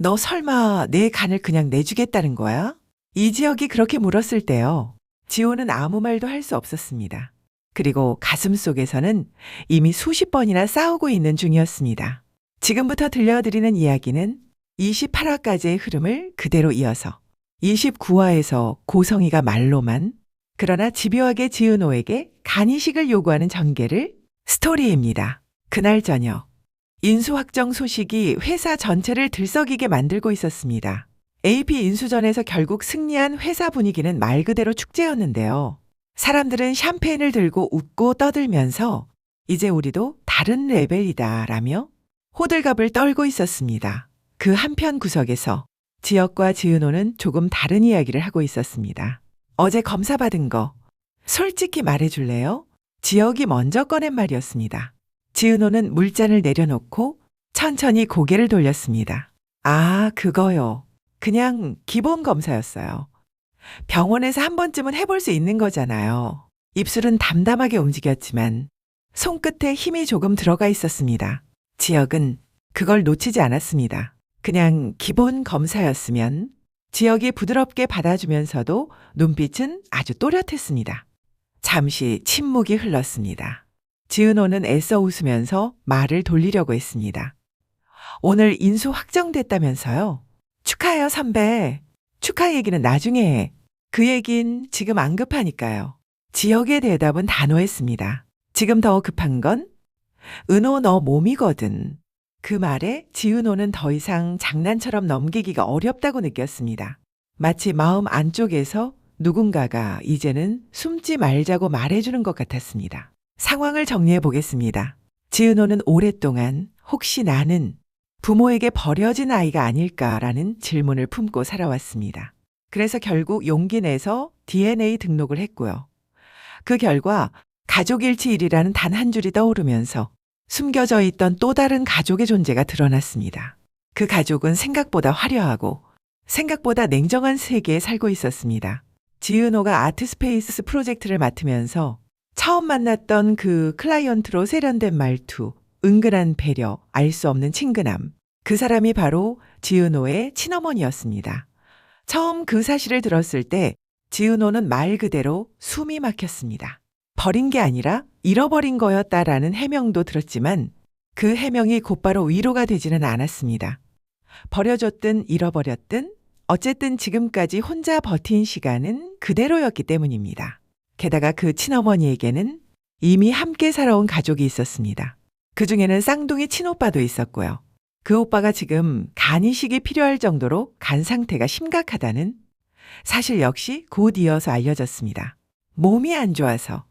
너 설마 내 간을 그냥 내주겠다는 거야? 이지혁이 그렇게 물었을 때요. 지호는 아무 말도 할 수 없었습니다. 그리고 가슴 속에서는 이미 수십 번이나 싸우고 있는 중이었습니다. 지금부터 들려드리는 이야기는 28화까지의 흐름을 그대로 이어서 29화에서 고성이가 말로만 그러나 집요하게 지은호에게 간이식을 요구하는 전개를 스토리입니다. 그날 저녁 인수 확정 소식이 회사 전체를 들썩이게 만들고 있었습니다. AP 인수전에서 결국 승리한 회사 분위기는 말 그대로 축제였는데요. 사람들은 샴페인을 들고 웃고 떠들면서 이제 우리도 다른 레벨이다 라며 호들갑을 떨고 있었습니다. 그 한편 구석에서 지역과 지은호는 조금 다른 이야기를 하고 있었습니다. 어제 검사 받은 거 솔직히 말해줄래요? 지역이 먼저 꺼낸 말이었습니다. 지은호는 물잔을 내려놓고 천천히 고개를 돌렸습니다. 아, 그거요. 그냥 기본 검사였어요. 병원에서 한 번쯤은 해볼 수 있는 거잖아요. 입술은 담담하게 움직였지만 손끝에 힘이 조금 들어가 있었습니다. 지역은 그걸 놓치지 않았습니다. 그냥 기본 검사였으면 지역이 부드럽게 받아주면서도 눈빛은 아주 또렷했습니다. 잠시 침묵이 흘렀습니다. 지은호는 애써 웃으면서 말을 돌리려고 했습니다. 오늘 인수 확정됐다면서요? 축하해요, 선배. 축하 얘기는 나중에 해. 그 얘긴 지금 안 급하니까요. 지역의 대답은 단호했습니다. 지금 더 급한 건 은호 너 몸이거든. 그 말에 지은호는 더 이상 장난처럼 넘기기가 어렵다고 느꼈습니다. 마치 마음 안쪽에서 누군가가 이제는 숨지 말자고 말해주는 것 같았습니다. 상황을 정리해 보겠습니다. 지은호는 오랫동안 혹시 나는 부모에게 버려진 아이가 아닐까라는 질문을 품고 살아왔습니다. 그래서 결국 용기 내서 DNA 등록을 했고요. 그 결과 가족일치일이라는 단 한 줄이 떠오르면서 숨겨져 있던 또 다른 가족의 존재가 드러났습니다. 그 가족은 생각보다 화려하고 생각보다 냉정한 세계에 살고 있었습니다. 지은호가 아트스페이스 프로젝트를 맡으면서 처음 만났던 그 클라이언트로 세련된 말투, 은근한 배려, 알 수 없는 친근함. 그 사람이 바로 지은호의 친어머니였습니다. 처음 그 사실을 들었을 때 지은호는 말 그대로 숨이 막혔습니다. 버린 게 아니라 잃어버린 거였다라는 해명도 들었지만 그 해명이 곧바로 위로가 되지는 않았습니다. 버려졌든 잃어버렸든 어쨌든 지금까지 혼자 버틴 시간은 그대로였기 때문입니다. 게다가 그 친어머니에게는 이미 함께 살아온 가족이 있었습니다. 그 중에는 쌍둥이 친오빠도 있었고요. 그 오빠가 지금 간 이식이 필요할 정도로 간 상태가 심각하다는 사실 역시 곧 이어서 알려졌습니다. 몸이 안 좋아서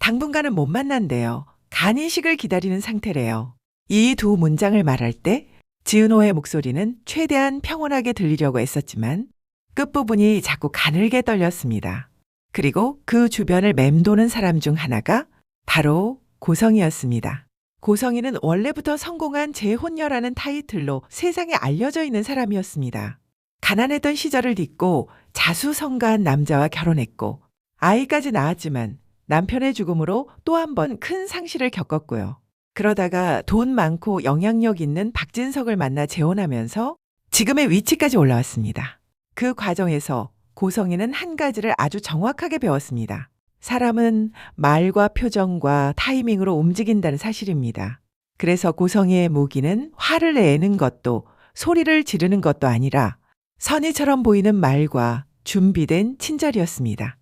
당분간은 못 만난대요. 간 이식을 기다리는 상태래요. 이 두 문장을 말할 때 지은호의 목소리는 최대한 평온하게 들리려고 애썼지만 끝부분이 자꾸 가늘게 떨렸습니다. 그리고 그 주변을 맴도는 사람 중 하나가 바로 고성이었습니다. 고성이는 원래부터 성공한 재혼녀라는 타이틀로 세상에 알려져 있는 사람이었습니다. 가난했던 시절을 딛고 자수성가한 남자와 결혼했고 아이까지 낳았지만 남편의 죽음으로 또 한 번 큰 상실을 겪었고요. 그러다가 돈 많고 영향력 있는 박진석을 만나 재혼하면서 지금의 위치까지 올라왔습니다. 그 과정에서 고성이는 한 가지를 아주 정확하게 배웠습니다. 사람은 말과 표정과 타이밍으로 움직인다는 사실입니다. 그래서 고성이의 무기는 화를 내는 것도 소리를 지르는 것도 아니라 선의처럼 보이는 말과 준비된 친절이었습니다.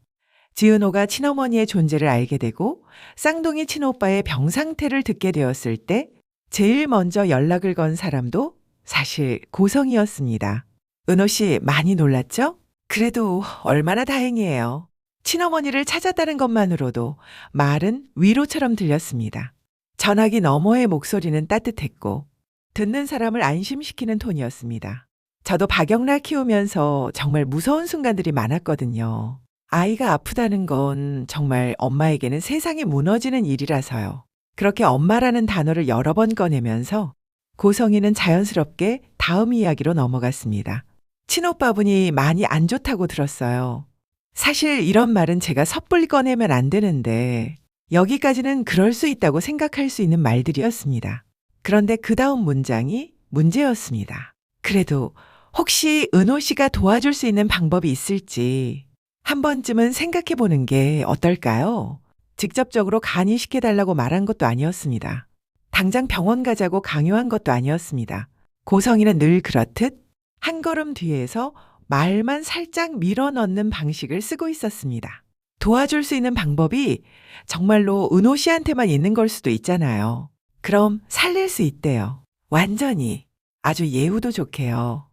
지은호가 친어머니의 존재를 알게 되고 쌍둥이 친오빠의 병 상태를 듣게 되었을 때 제일 먼저 연락을 건 사람도 사실 고성이었습니다. 은호 씨 많이 놀랐죠? 그래도 얼마나 다행이에요. 친어머니를 찾았다는 것만으로도 말은 위로처럼 들렸습니다. 전화기 너머의 목소리는 따뜻했고 듣는 사람을 안심시키는 톤이었습니다. 저도 박영라 키우면서 정말 무서운 순간들이 많았거든요. 아이가 아프다는 건 정말 엄마에게는 세상이 무너지는 일이라서요. 그렇게 엄마라는 단어를 여러 번 꺼내면서 고성이는 자연스럽게 다음 이야기로 넘어갔습니다. 친오빠분이 많이 안 좋다고 들었어요. 사실 이런 말은 제가 섣불리 꺼내면 안 되는데 여기까지는 그럴 수 있다고 생각할 수 있는 말들이었습니다. 그런데 그 다음 문장이 문제였습니다. 그래도 혹시 은호 씨가 도와줄 수 있는 방법이 있을지 한 번쯤은 생각해 보는 게 어떨까요? 직접적으로 간이 시켜달라고 말한 것도 아니었습니다. 당장 병원 가자고 강요한 것도 아니었습니다. 고성이는 늘 그렇듯 한 걸음 뒤에서 말만 살짝 밀어 넣는 방식을 쓰고 있었습니다. 도와줄 수 있는 방법이 정말로 은호 씨한테만 있는 걸 수도 있잖아요. 그럼 살릴 수 있대요. 완전히. 아주 예우도 좋게요.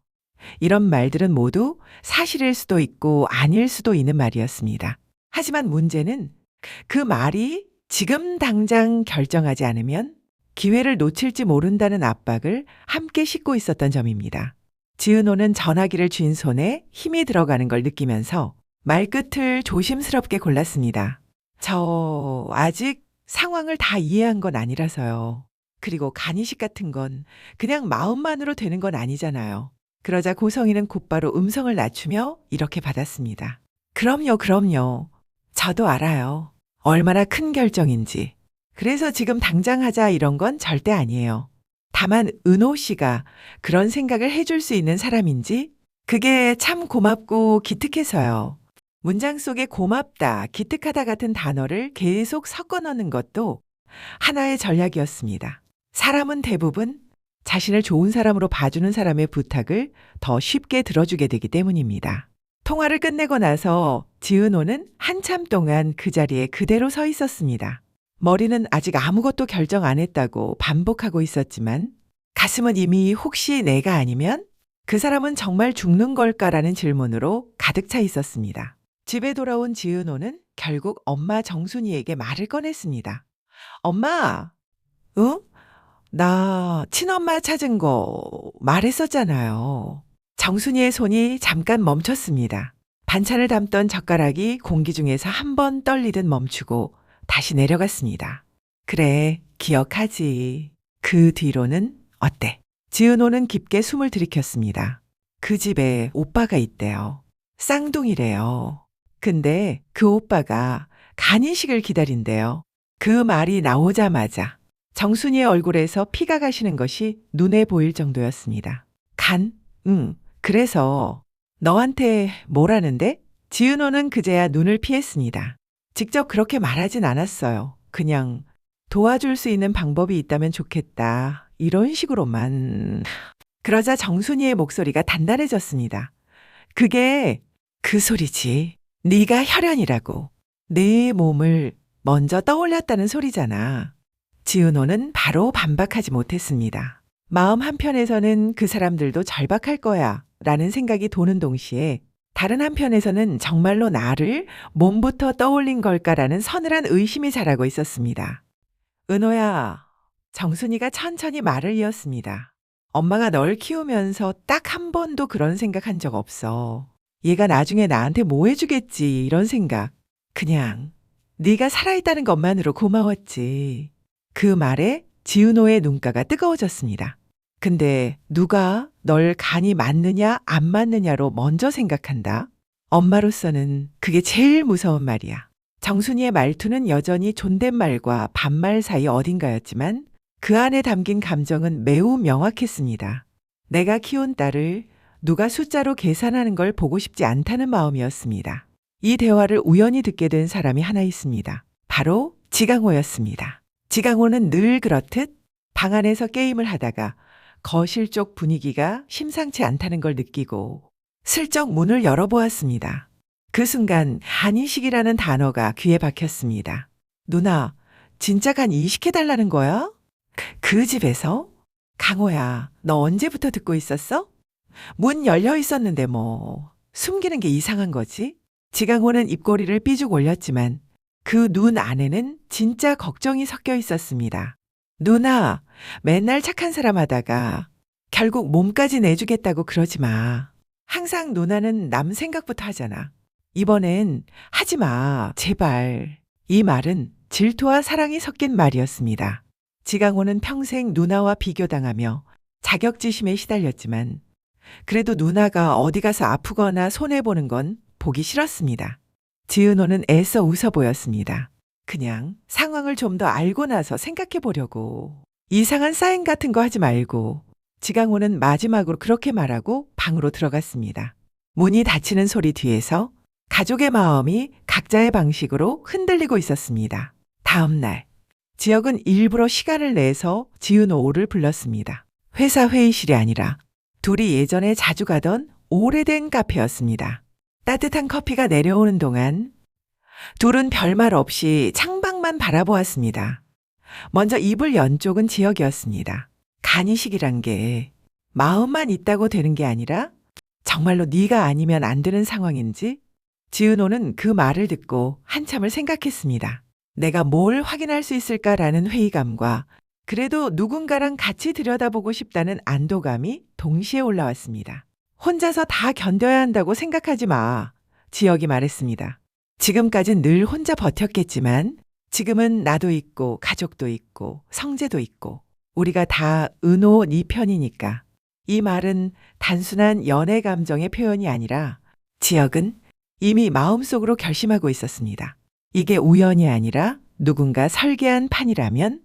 이런 말들은 모두 사실일 수도 있고 아닐 수도 있는 말이었습니다. 하지만 문제는 그 말이 지금 당장 결정하지 않으면 기회를 놓칠지 모른다는 압박을 함께 싣고 있었던 점입니다. 지은호는 전화기를 쥔 손에 힘이 들어가는 걸 느끼면서 말끝을 조심스럽게 골랐습니다. 저 아직 상황을 다 이해한 건 아니라서요. 그리고 간이식 같은 건 그냥 마음만으로 되는 건 아니잖아요. 그러자 고성이는 곧바로 음성을 낮추며 이렇게 받았습니다. 그럼요, 그럼요. 저도 알아요. 얼마나 큰 결정인지. 그래서 지금 당장 하자 이런 건 절대 아니에요. 다만 은호 씨가 그런 생각을 해줄 수 있는 사람인지 그게 참 고맙고 기특해서요. 문장 속에 고맙다, 기특하다 같은 단어를 계속 섞어 넣는 것도 하나의 전략이었습니다. 사람은 대부분 자신을 좋은 사람으로 봐주는 사람의 부탁을 더 쉽게 들어주게 되기 때문입니다. 통화를 끝내고 나서 지은호는 한참 동안 그 자리에 그대로 서 있었습니다. 머리는 아직 아무것도 결정 안 했다고 반복하고 있었지만 가슴은 이미 혹시 내가 아니면 그 사람은 정말 죽는 걸까라는 질문으로 가득 차 있었습니다. 집에 돌아온 지은호는 결국 엄마 정순이에게 말을 꺼냈습니다. 엄마, 응? 나 친엄마 찾은 거 말했었잖아요. 정순이의 손이 잠깐 멈췄습니다. 반찬을 담던 젓가락이 공기 중에서 한 번 떨리듯 멈추고 다시 내려갔습니다. 그래, 기억하지. 그 뒤로는 어때? 지은호는 깊게 숨을 들이켰습니다. 그 집에 오빠가 있대요. 쌍둥이래요. 근데 그 오빠가 간이식을 기다린대요. 그 말이 나오자마자 정순이의 얼굴에서 피가 가시는 것이 눈에 보일 정도였습니다. 간? 응. 그래서 너한테 뭐라는데? 지은호는 그제야 눈을 피했습니다. 직접 그렇게 말하진 않았어요. 그냥 도와줄 수 있는 방법이 있다면 좋겠다. 이런 식으로만. 그러자 정순이의 목소리가 단단해졌습니다. 그게 그 소리지. 네가 혈연이라고. 내 몸을 먼저 떠올렸다는 소리잖아. 지은호는 바로 반박하지 못했습니다. 마음 한편에서는 그 사람들도 절박할 거야 라는 생각이 도는 동시에 다른 한편에서는 정말로 나를 몸부터 떠올린 걸까라는 서늘한 의심이 자라고 있었습니다. 은호야, 정순이가 천천히 말을 이었습니다. 엄마가 널 키우면서 딱 한 번도 그런 생각한 적 없어. 얘가 나중에 나한테 뭐 해주겠지 이런 생각. 그냥 네가 살아있다는 것만으로 고마웠지. 그 말에 지은호의 눈가가 뜨거워졌습니다. 근데 누가 널 간이 맞느냐 안 맞느냐로 먼저 생각한다? 엄마로서는 그게 제일 무서운 말이야. 정순이의 말투는 여전히 존댓말과 반말 사이 어딘가였지만 그 안에 담긴 감정은 매우 명확했습니다. 내가 키운 딸을 누가 숫자로 계산하는 걸 보고 싶지 않다는 마음이었습니다. 이 대화를 우연히 듣게 된 사람이 하나 있습니다. 바로 지강호였습니다. 지강호는 늘 그렇듯 방 안에서 게임을 하다가 거실 쪽 분위기가 심상치 않다는 걸 느끼고 슬쩍 문을 열어보았습니다. 그 순간 간이식이라는 단어가 귀에 박혔습니다. 누나, 진짜 간 이식해달라는 거야? 그 집에서? 강호야, 너 언제부터 듣고 있었어? 문 열려 있었는데 뭐 숨기는 게 이상한 거지? 지강호는 입꼬리를 삐죽 올렸지만 그 눈 안에는 진짜 걱정이 섞여 있었습니다. 누나, 맨날 착한 사람 하다가 결국 몸까지 내주겠다고 그러지 마. 항상 누나는 남 생각부터 하잖아. 이번엔 하지 마, 제발. 이 말은 질투와 사랑이 섞인 말이었습니다. 지강호는 평생 누나와 비교당하며 자격지심에 시달렸지만 그래도 누나가 어디 가서 아프거나 손해보는 건 보기 싫었습니다. 지은호는 애써 웃어 보였습니다. 그냥 상황을 좀 더 알고 나서 생각해 보려고. 이상한 사인 같은 거 하지 말고 지강호는 마지막으로 그렇게 말하고 방으로 들어갔습니다. 문이 닫히는 소리 뒤에서 가족의 마음이 각자의 방식으로 흔들리고 있었습니다. 다음 날, 지역은 일부러 시간을 내서 지은호를 불렀습니다. 회사 회의실이 아니라 둘이 예전에 자주 가던 오래된 카페였습니다. 따뜻한 커피가 내려오는 동안 둘은 별말 없이 창밖만 바라보았습니다. 먼저 입을 연 쪽은 지역이었습니다. 간이식이란 게 마음만 있다고 되는 게 아니라 정말로 네가 아니면 안 되는 상황인지 지은호는 그 말을 듣고 한참을 생각했습니다. 내가 뭘 확인할 수 있을까라는 회의감과 그래도 누군가랑 같이 들여다보고 싶다는 안도감이 동시에 올라왔습니다. 혼자서 다 견뎌야 한다고 생각하지 마. 지역이 말했습니다. 지금까진 늘 혼자 버텼겠지만 지금은 나도 있고 가족도 있고 성재도 있고 우리가 다 은호 네 편이니까. 이 말은 단순한 연애 감정의 표현이 아니라 지역은 이미 마음속으로 결심하고 있었습니다. 이게 우연이 아니라 누군가 설계한 판이라면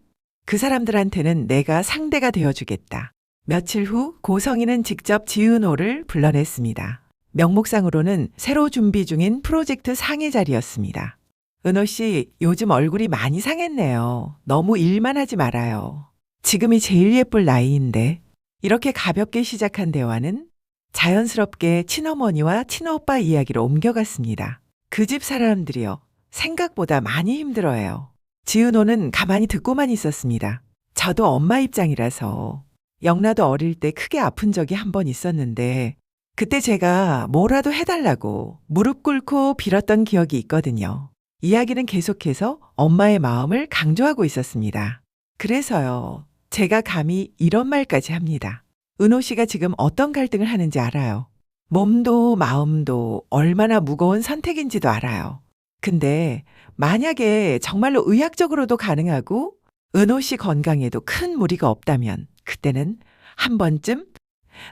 그 사람들한테는 내가 상대가 되어주겠다. 며칠 후 고성이는 직접 지은호를 불러냈습니다. 명목상으로는 새로 준비 중인 프로젝트 상의 자리였습니다. 은호 씨, 요즘 얼굴이 많이 상했네요. 너무 일만 하지 말아요. 지금이 제일 예쁠 나이인데 이렇게 가볍게 시작한 대화는 자연스럽게 친어머니와 친오빠 이야기로 옮겨갔습니다. 그 집 사람들이요. 생각보다 많이 힘들어해요. 지은호는 가만히 듣고만 있었습니다. 저도 엄마 입장이라서 영라도 어릴 때 크게 아픈 적이 한 번 있었는데 그때 제가 뭐라도 해달라고 무릎 꿇고 빌었던 기억이 있거든요. 이야기는 계속해서 엄마의 마음을 강조하고 있었습니다. 그래서요, 제가 감히 이런 말까지 합니다. 은호 씨가 지금 어떤 갈등을 하는지 알아요. 몸도 마음도 얼마나 무거운 선택인지도 알아요. 근데 만약에 정말로 의학적으로도 가능하고 은호 씨 건강에도 큰 무리가 없다면 그때는 한 번쯤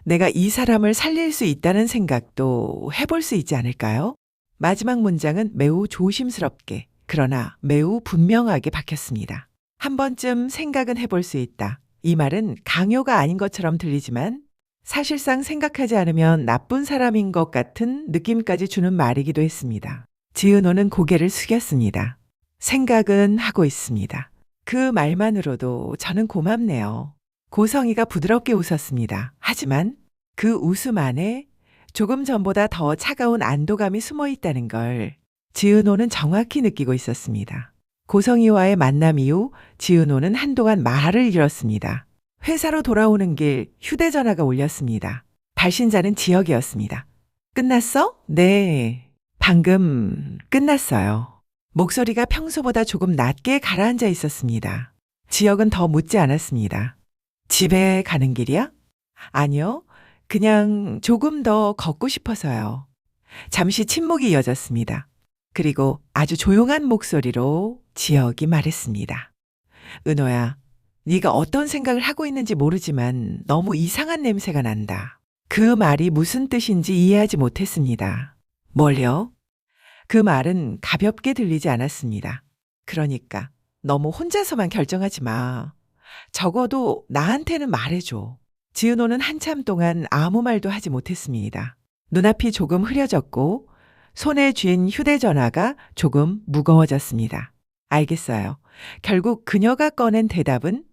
내가 이 사람을 살릴 수 있다는 생각도 해볼 수 있지 않을까요? 마지막 문장은 매우 조심스럽게 그러나 매우 분명하게 박혔습니다. 한 번쯤 생각은 해볼 수 있다. 이 말은 강요가 아닌 것처럼 들리지만 사실상 생각하지 않으면 나쁜 사람인 것 같은 느낌까지 주는 말이기도 했습니다. 지은호는 고개를 숙였습니다. 생각은 하고 있습니다. 그 말만으로도 저는 고맙네요. 고성이가 부드럽게 웃었습니다. 하지만 그 웃음 안에 조금 전보다 더 차가운 안도감이 숨어 있다는 걸 지은호는 정확히 느끼고 있었습니다. 고성이와의 만남 이후 지은호는 한동안 말을 잃었습니다. 회사로 돌아오는 길 휴대전화가 울렸습니다. 발신자는 지역이었습니다. 끝났어? 네. 방금 끝났어요. 목소리가 평소보다 조금 낮게 가라앉아 있었습니다. 지역은 더 묻지 않았습니다. 집에 가는 길이야? 아니요. 그냥 조금 더 걷고 싶어서요. 잠시 침묵이 이어졌습니다. 그리고 아주 조용한 목소리로 지역이 말했습니다. 은호야, 네가 어떤 생각을 하고 있는지 모르지만 너무 이상한 냄새가 난다. 그 말이 무슨 뜻인지 이해하지 못했습니다. 뭘요? 그 말은 가볍게 들리지 않았습니다. 그러니까 너무 혼자서만 결정하지 마. 적어도 나한테는 말해줘. 지은호는 한참 동안 아무 말도 하지 못했습니다. 눈앞이 조금 흐려졌고 손에 쥔 휴대전화가 조금 무거워졌습니다. 알겠어요. 결국 그녀가 꺼낸 대답은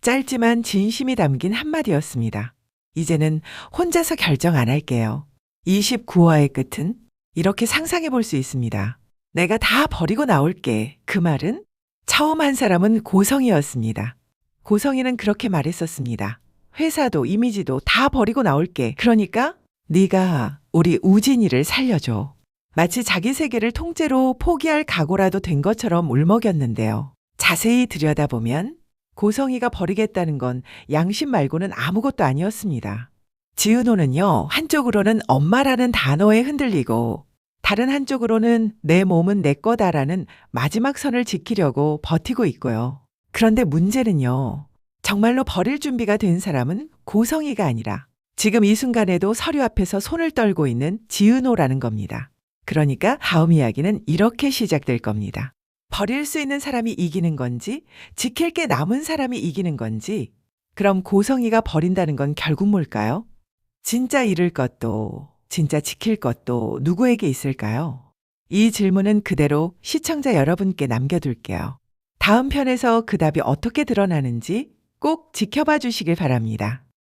짧지만 진심이 담긴 한마디였습니다. 이제는 혼자서 결정 안 할게요. 29화의 끝은 이렇게 상상해 볼 수 있습니다. 내가 다 버리고 나올게. 그 말은 처음 한 사람은 고성이었습니다. 고성이는 그렇게 말했었습니다. 회사도 이미지도 다 버리고 나올게. 그러니까 네가 우리 우진이를 살려줘. 마치 자기 세계를 통째로 포기할 각오라도 된 것처럼 울먹였는데요. 자세히 들여다보면 고성이가 버리겠다는 건 양심 말고는 아무것도 아니었습니다. 지은호는요, 한쪽으로는 엄마라는 단어에 흔들리고 다른 한쪽으로는 내 몸은 내 거다라는 마지막 선을 지키려고 버티고 있고요. 그런데 문제는요. 정말로 버릴 준비가 된 사람은 고성이가 아니라 지금 이 순간에도 서류 앞에서 손을 떨고 있는 지은호라는 겁니다. 그러니까 하음 이야기는 이렇게 시작될 겁니다. 버릴 수 있는 사람이 이기는 건지, 지킬 게 남은 사람이 이기는 건지, 그럼 고성이가 버린다는 건 결국 뭘까요? 진짜 잃을 것도, 진짜 지킬 것도 누구에게 있을까요? 이 질문은 그대로 시청자 여러분께 남겨둘게요. 다음 편에서 그 답이 어떻게 드러나는지 꼭 지켜봐 주시길 바랍니다.